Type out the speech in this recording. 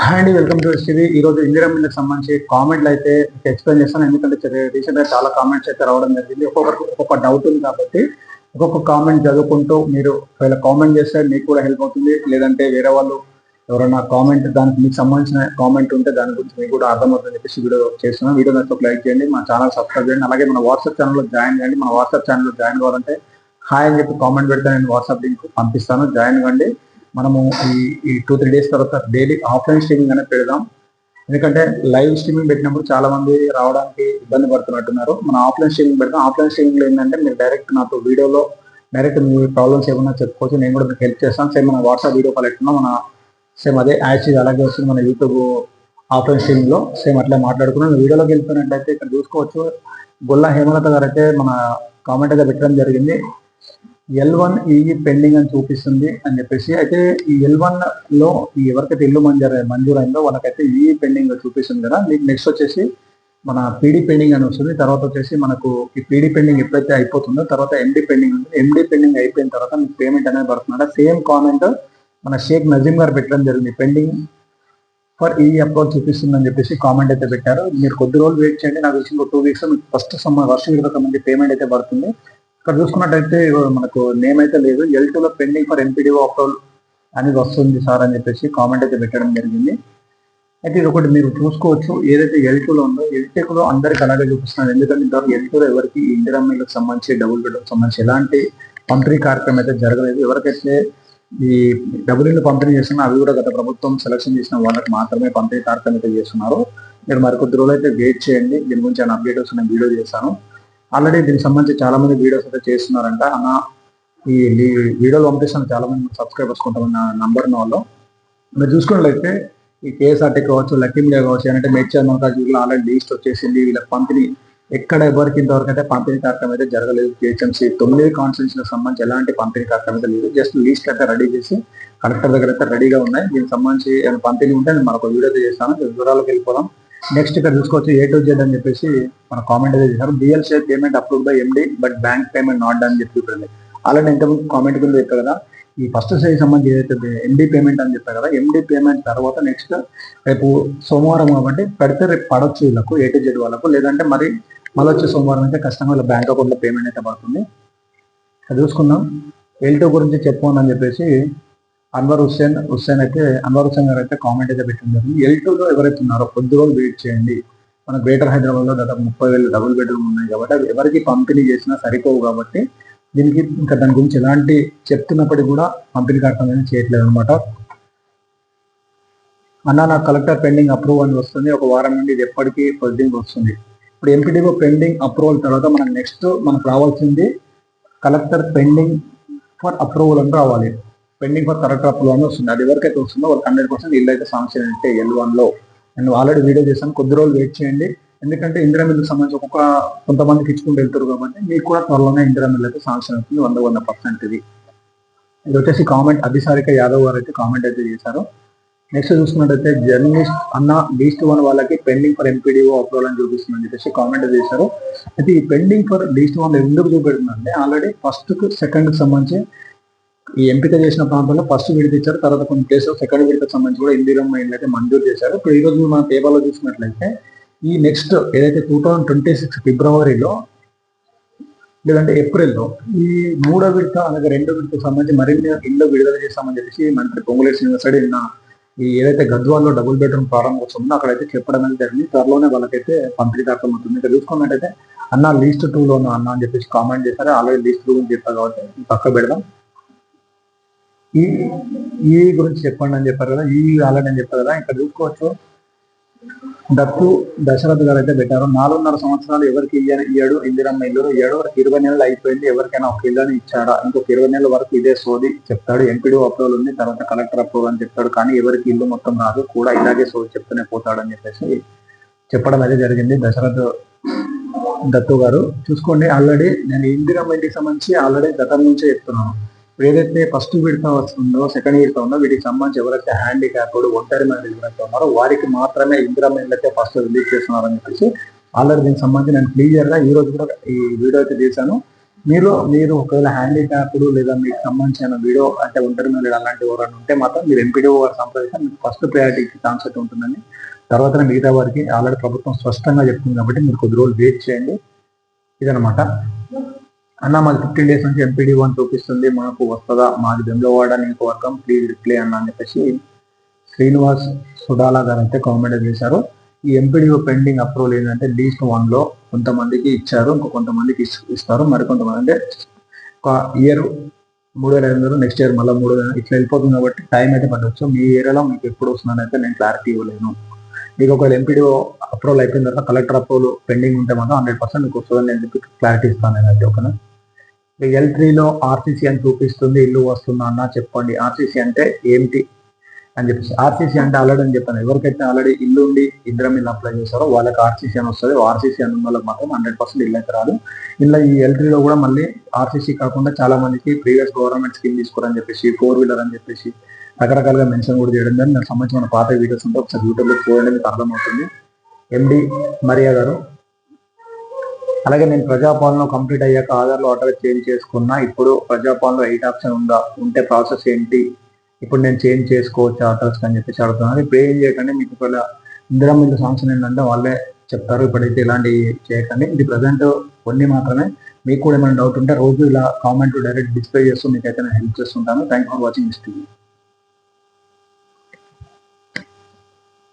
Hi అండి welcome to TV ఈ రోజు ఇందిరా మిల్లుకి సంబంధించి కామెంట్లు అయితే ఎక్స్ప్లెయిన్ చేస్తాను. ఎందుకంటే రీసెంట్గా చాలా కామెంట్స్ అయితే రావడం జరిగింది. ఒక్కొక్కరికి ఒక్కొక్క డౌట్ ఉంది కాబట్టి ఒక్కొక్క కామెంట్ చదువుకుంటూ మీరు ఒకవేళ కామెంట్ చేస్తే మీకు కూడా హెల్ప్ అవుతుంది. లేదంటే వేరే వాళ్ళు ఎవరైనా కామెంట్ దానికి మీకు సంబంధించిన కామెంట్ ఉంటే దాని గురించి మీకు కూడా అర్థమవుతుంది చెప్పేసి వీడియో చేస్తున్నాం వీడియో నచ్చితే లైక్ చేయండి మా ఛానల్ సబ్స్క్రైబ్ చేయండి. అలాగే మన వాట్సాప్ ఛానల్లో జాయిన్ చేయండి. మన వాట్సాప్ ఛానల్లో జాయిన్ కావాలంటే హాయ్ అని చెప్పి కామెంట్ పెడితే నేను వాట్సాప్ లింక్ పంపిస్తాను. జాయిన్ కండి మనము ఈ ఈ టూ త్రీ డేస్ తర్వాత డైలీ ఆఫ్లైన్ స్ట్రీమింగ్ అనేది పెడదాం. ఎందుకంటే లైవ్ స్ట్రీమింగ్ పెట్టినప్పుడు చాలా మంది రావడానికి ఇబ్బంది పడుతున్నట్టున్నారు. మనం ఆఫ్లైన్ స్ట్రీమింగ్ పెడతాం ఆఫ్లైన్ స్ట్రీమింగ్లో ఏంటంటే మీరు డైరెక్ట్ నాతో వీడియోలో డైరెక్ట్ మీ ప్రాబ్లమ్స్ ఏమన్నా చెప్పుకోవచ్చు. నేను కూడా మీకు హెల్ప్ చేస్తాను. సేమ్ మన వాట్సాప్ వీడియో కాల్ ఎట్టున్నాం మన సేమ్ అదే యాక్చువల్ అలాగే వస్తుంది మన యూట్యూబ్ ఆఫ్లైన్ స్ట్రీమింగ్లో. సేమ్ అట్లా మాట్లాడుకున్నాం. వీడియోలోకి వెళ్ళిపోయినట్లయితే ఇక్కడ చూసుకోవచ్చు. గొల్ల హేమలత గారు అయితే మన కామెంట్ అయితే పెట్టడం జరిగింది. ఎల్ వన్ ఈ పెండింగ్ అని చూపిస్తుంది అని చెప్పేసి అయితే ఈ ఎల్ వన్లో ఎవరికైతే ఇల్లు మంజూరు మంజూరైందో వాళ్ళకైతే ఈ పెండింగ్ చూపిస్తుంది కదా. మీకు నెక్స్ట్ వచ్చేసి మన పీడీ పెండింగ్ అని వస్తుంది. తర్వాత వచ్చేసి మనకు ఈ పీడీ పెండింగ్ ఎప్పుడైతే అయిపోతుందో తర్వాత ఎండి పెండింగ్ ఉంటుంది. ఎండి పెండింగ్ అయిపోయిన తర్వాత మీకు పేమెంట్ అనేది పడుతుంది. సేమ్ కామెంట్ మన షేక్ నజీం గారు పెట్టడం జరిగింది. పెండింగ్ ఫర్ ఈ అప్రోచ్ చూపిస్తుందని చెప్పేసి కామెంట్ అయితే పెట్టారు. మీరు కొద్ది రోజులు వెయిట్ చేయండి. నాకు తెలిసి టూ వీక్స్ మీకు ఫస్ట్ సమ్మ వర్షం ఇరవై మంది పేమెంట్ అయితే పడుతుంది. ఇక్కడ చూసుకున్నట్టయితే మనకు నేమ్ అయితే లేదు. ఎల్ టూలో పెండింగ్ ఫర్ ఎన్పిడిఓ అప్రూవల్ అనేది వస్తుంది సార్ అని చెప్పేసి కామెంట్ అయితే పెట్టడం జరిగింది. అయితే ఇది ఒకటి మీరు చూసుకోవచ్చు. ఏదైతే ఎల్ టూలో ఉందో ఎల్లో అందరికి అలాగే చూపిస్తున్నారు. ఎందుకంటే ఇంతవరకు ఎల్ టూలో ఎవరికి ఇందిరా సంబంధించి డబుల్ బెడ్ సంబంధించి ఎలాంటి పంపిణీ కార్యక్రమం అయితే జరగలేదు. ఎవరికైతే ఈ డబుల్ ఇల్లు పంపిణీ చేస్తున్నా అవి కూడా గత ప్రభుత్వం సెలక్షన్ చేసిన వాళ్ళకి మాత్రమే పంపిణీ కార్యక్రమం అయితే చేస్తున్నారు. మీరు మరికొద్ది రోజులు అయితే వెయిట్ చేయండి. దీని గురించి నేను అప్డేట్ వస్తున్న వీడియో చేశాను ఆల్రెడీ దీనికి సంబంధించి చాలా మంది వీడియోస్ అయితే చేస్తున్నారంట. అన్న ఈ వీడియోలు పంపిస్తున్న చాలా మంది సబ్స్క్రైబర్స్ కొంతమంది నంబర్ ఉన్న వాళ్ళు. మీరు చూసుకున్నట్లయితే ఈ కేఎస్ఆర్టీ కావచ్చు లక్కీ మీడియా కావచ్చు అంటే మేడ్చల్ మల్కాజ్గిరిలో ఆల్రెడీ లీస్ట్ వచ్చేసింది. వీళ్ళకి పంపిణీ ఎక్కడ ఎవరికి ఇంతవరకు అయితే పంపిణీ కార్యక్రమం అయితే జరగలేదు. జిహెచ్ఎంసీ తొమ్మిది కాన్స్టిట్యూన్సీలకు సంబంధించి ఎలాంటి పంపిణీ కార్యక్రమం అయితే లేదు. జస్ట్ లీస్ట్ అయితే రెడీ చేసి కలెక్టర్ దగ్గర అయితే రెడీగా ఉన్నాయి. దీనికి సంబంధించి పంపిణీ ఉంటే నేను మరొక వీడియో చేస్తాను. వివరాలకు వెళ్ళిపోదాం. నెక్స్ట్ ఇక్కడ చూసుకోవచ్చు ఏ టు జెడ్ అని చెప్పేసి మన కామెంట్ అయితే చేశారు. BLC payment approve by MD but bank payment not అని చెప్పి చూడండి. ఆల్రెడీ ఇంకా కామెంట్ కింద చెప్పారు కదా ఈ ఫస్ట్ సైజ్ సంబంధించి ఏదైతే ఎండి పేమెంట్ అని చెప్పారు కదా ఎండి పేమెంట్ తర్వాత నెక్స్ట్ రేపు సోమవారం కాబట్టి పెడితే రేపు పడవచ్చు వీళ్ళకు ఏ టు జెడ్ వాళ్ళకు లేదంటే మరి మళ్ళీ వచ్చే సోమవారం అయితే ఖచ్చితంగా వీళ్ళ బ్యాంక్ అకౌంట్లో పేమెంట్ అయితే పడుతుంది. చూసుకుందాం. ఎల్టో గురించి చెప్పు అని చెప్పేసి అన్వర్ హుస్సేన్ హుస్సేన్ అయితే అన్వర్ హుస్సేన్ గారు అయితే కామెంట్ అయితే పెట్టడం జరిగింది. ఎల్ టూలో ఎవరైతే ఉన్నారో కొద్ది రోజులు వెయిట్ చేయండి. మన గ్రేటర్ హైదరాబాద్లో దాదాపు ముప్పై వేలు డబుల్ బెడ్రూమ్ ఉన్నాయి కాబట్టి అవి ఎవరికి పంపిణీ చేసినా సరిపోవు కాబట్టి దీనికి ఇంకా దాని గురించి ఎలాంటి చెప్తున్నప్పటికీ కూడా పంపిణీ కార్యక్రమం అనేది చేయట్లేదు అనమాట అన్న నాకు కలెక్టర్ పెండింగ్ అప్రూవల్ అని వస్తుంది. ఒక వారం నుండి ఇది ఎప్పటికీ ప్రొసీడింగ్ వస్తుంది. ఇప్పుడు ఎంపీడీఓ పెండింగ్ అప్రూవల్ తర్వాత మనకు నెక్స్ట్ మనకు రావాల్సింది కలెక్టర్ పెండింగ్ ఫర్ అప్రూవల్ అని రావాలి. పెండింగ్ ఫర్ కరెక్ట్ అప్రూవల్ అని వస్తుంది. అది ఎవరికైతే వస్తుందో వాళ్ళకి హండ్రెడ్ పర్సెంట్ ఇల్లు అయితే సాంక్షన్ అంటే ఎల్ వన్లో. నేను ఆల్రెడీ వీడియో చేశాను. కొద్ది రోజులు వెయిట్ చేయండి. ఎందుకంటే ఇందిరా మిల్లుకి సంబంధించి ఒక్కొక్క కొంతమందికి ఇచ్చుకుంటూ వెళ్తారు కాబట్టి మీకు కూడా త్వరలోనే ఇందిరా మిల్ అయితే సాంక్షన్ అవుతుంది. వంద వంద పర్సెంట్ ఇది. ఇది వచ్చేసి కామెంట్. అధిసారిక యాదవ్ గారు అయితే కామెంట్ అయితే చేశారు. నెక్స్ట్ చూసుకున్నట్టయితే జర్నలిస్ట్ అన్న లీస్ట్ వన్ వాళ్ళకి పెండింగ్ ఫర్ ఎంపీడీఓ అప్రూవల్ అని చూపిస్తుందని చెప్పేసి కామెంట్ చేశారు. అయితే ఈ పెండింగ్ ఫర్ లీస్ట్ వన్ ఎందుకు చూపెడుతుందంటే ఆల్రెడీ ఫస్ట్ సెకండ్కి సెకండ్కి సంబంధించి ఈ ఎంపిక చేసిన ప్రాంతంలో ఫస్ట్ విడత ఇచ్చారు తర్వాత కొన్ని ప్లేస్ సెకండ్ విడతకు సంబంధించి కూడా ఇందిరమ్మ ఇల్లు అయితే మంజూరు చేశారు. ఇప్పుడు ఈ రోజు మనం పేపర్లో చూసినట్లయితే ఈ నెక్స్ట్ ఏదైతే టూ థౌజండ్ ట్వంటీ సిక్స్ ఫిబ్రవరిలో లేదంటే ఏప్రిల్లో ఈ మూడో విడత అలాగే రెండో విడతకు సంబంధించి మరిన్ని ఇళ్ళు విడుదల చేస్తామని చెప్పేసి మంత్రి పొంగులే శ్రీనివాసరెడ్డి నిన్న ఈ ఏదైతే గద్వాల్లో డబుల్ బెడ్రూమ్ ప్రారంభోత్సవం వస్తుందో అక్కడైతే చెప్పడం అనేది జరిగింది. త్వరలోనే వాళ్ళకైతే పంపిణీ దాకా ఉంటుంది ఇక్కడ చూసుకున్నట్టయితే అన్న లీస్ట్ టూ లో అన్న అని చెప్పేసి కామెంట్ చేశారు. ఆల్రెడీ లీస్ట్ టూ గురించి చెప్పారు కాబట్టి పక్క పెడదాం. ఈ ఈ గురించి చెప్పండి అని చెప్పారు కదా ఈ ఆల్రెడీ అని చెప్పారు కదా ఇక్కడ చూసుకోవచ్చు. దత్తు దశరథ్ గారు అయితే పెట్టారు. నాలుగున్నర సంవత్సరాలు ఎవరికి ఇయ్య- ఇయ్యాడు. ఇందిరమ్మ ఇల్లు. ఏడు వరకు ఇరవై నెలలు అయిపోయింది. ఎవరికైనా ఒక ఇల్లుని ఇచ్చాడా? ఇంకొక ఇరవై నెలల వరకు ఇదే సోది చెప్తాడు. ఎంపీడీ అప్రూవల్ ఉంది. తర్వాత కలెక్టర్ అప్రూవల్ అని చెప్తాడు. కానీ ఎవరికి ఇల్లు మొత్తం రాదు. కూడా ఇలాగే సోది చెప్తూనే పోతాడు అని చెప్పేసి చెప్పడం అయితే జరిగింది. దశరథ్ దత్తు గారు. చూసుకోండి. ఆల్రెడీ నేను ఇందిరమ్మ ఇంటికి సంబంధించి ఆల్రెడీ గతం నుంచే చెప్తున్నాను. ఏదైతే ఫస్ట్ విడత వస్తుందో సెకండ్ విడత ఉందో వీటికి సంబంధించి ఎవరైతే హ్యాండిక్యాప్డ్ ఒంటరి మహిళలు ఎవరైతే ఉన్నారో వారికి మాత్రమే ఇందిరమ్మ ఇల్లు ఫస్ట్ రిలీజ్ చేస్తున్నారని చెప్పేసి ఆల్రెడీ దీనికి సంబంధించి నేను క్లియర్గా ఈ రోజు కూడా ఈ వీడియో అయితే చేశాను. మీరు మీరు ఒకవేళ హ్యాండిక్యాప్డ్ లేదా మీకు సంబంధించిన వీడియో అంటే ఒంటరి మహిళలు అలాంటి ఎవరైనా ఉంటే మాత్రం మీరు ఎంపీడీఓ వారి సంప్రదిస్తే మీకు ఫస్ట్ ప్రయారిటీ ఛాన్స్ అయితే ఉంటుందని తర్వాత మిగతా వారికి ఆల్రెడీ ప్రభుత్వం స్పష్టంగా చెప్తుంది కాబట్టి మీరు కొద్ది రోజులు వెయిట్ చేయండి. ఇదనమాట అన్న మాది ఫిఫ్టీన్ డేస్ నుంచి ఎంపీడీ వన్ చూపిస్తుంది. మనకు వస్తుందా? మాది బెంగళవాడ నియోజకవర్గం ప్లీజ్ రిప్లై అన్న అని చెప్పేసి శ్రీనివాస్ సుడాలా గారు అయితే కామెంట్ చేశారు. ఈ ఎంపీడీఓ పెండింగ్ అప్రూవల్ ఏంటంటే లీస్ట్ వన్లో కొంతమందికి ఇచ్చారు ఇంకో కొంతమందికి ఇస్తారు. మరి కొంతమంది అంటే ఒక ఇయర్ మూడు వేల ఐదు వందలు నెక్స్ట్ ఇయర్ మళ్ళీ మూడు వేల ఇట్లా వెళ్ళిపోతుంది కాబట్టి టైం అయితే పడవచ్చు మీ ఏరియాలో మీకు ఎప్పుడు వస్తుందని అయితే నేను క్లారిటీ ఇవ్వలేను. మీకు ఒకవేళ ఎంపీడీఓ అప్రూవల్ అయిపోయిన తర్వాత కలెక్టర్ అప్రూవల్ పెండింగ్ ఉంటే మాత్రం హండ్రెడ్ పర్సెంట్ మీకు వస్తుందని నేను చెప్పి క్లారిటీ ఇస్తాను నేను అయితే ఓకేనా? ఎల్ త్రీలో ఆర్సీసీ అని చూపిస్తుంది ఇల్లు వస్తుందా అన్న చెప్పండి. ఆర్సీసీ అంటే ఏంటి అని చెప్పేసి. ఆర్సీసీ అంటే ఆల్రెడీ అని చెప్పాను. ఎవరికైతే ఆల్రెడీ ఇల్లు ఉండి ఇద్దరం ఇల్లు అప్లై చేస్తారో వాళ్ళకి ఆర్సీసీ అని వస్తుంది. ఆర్సీసీ అని ఉన్న వాళ్ళకి మాత్రం హండ్రెడ్ పర్సెంట్ ఇల్లు అయితే రాదు. ఇలా ఈ ఎల్ త్రీలో కూడా మళ్ళీ ఆర్సీసీ కాకుండా చాలా మందికి ప్రీవియస్ గవర్నమెంట్ స్కీమ్ తీసుకోరని చెప్పేసి ఫోర్ వీలర్ అని చెప్పేసి రకరకాలుగా మెన్షన్ కూడా చేయడం జరిగింది. దానికి సంబంధించిన పాత వీడియోస్ ఉంటే ఒకసారి యూట్యూబ్లో చూడండి మీకు అర్థమవుతుంది. ఎండి మరియా గారు అలాగే నేను ప్రజాపాలన కంప్లీట్ అయ్యాక ఆధార్లో ఆర్డర్ చేంజ్ చేసుకున్నా. ఇప్పుడు ప్రజాపాలనలో ఎయిట్ ఆప్షన్ ఉందా? ఉంటే ప్రాసెస్ ఏంటి? ఇప్పుడు నేను చేంజ్ చేసుకోవచ్చు ఆర్డర్స్ అని చెప్పేసి అడుగుతున్నాను ఇప్పుడు ఏం చేయకండి. మీకు ఒకవేళ ఇందిరా మిల్లు సాంక్షన్ ఏంటంటే వాళ్ళే చెప్తారు. ఇప్పుడైతే ఇలాంటి చేయకండి. ఇది ప్రజెంట్ కొన్ని మాత్రమే. మీకు కూడా ఏమైనా డౌట్ ఉంటే రోజు ఇలా కామెంట్ డైరెక్ట్ డిస్ప్లే చేస్తూ మీకు అయితే నేను హెల్ప్ చేస్తుంటాను. Thank for watching this TV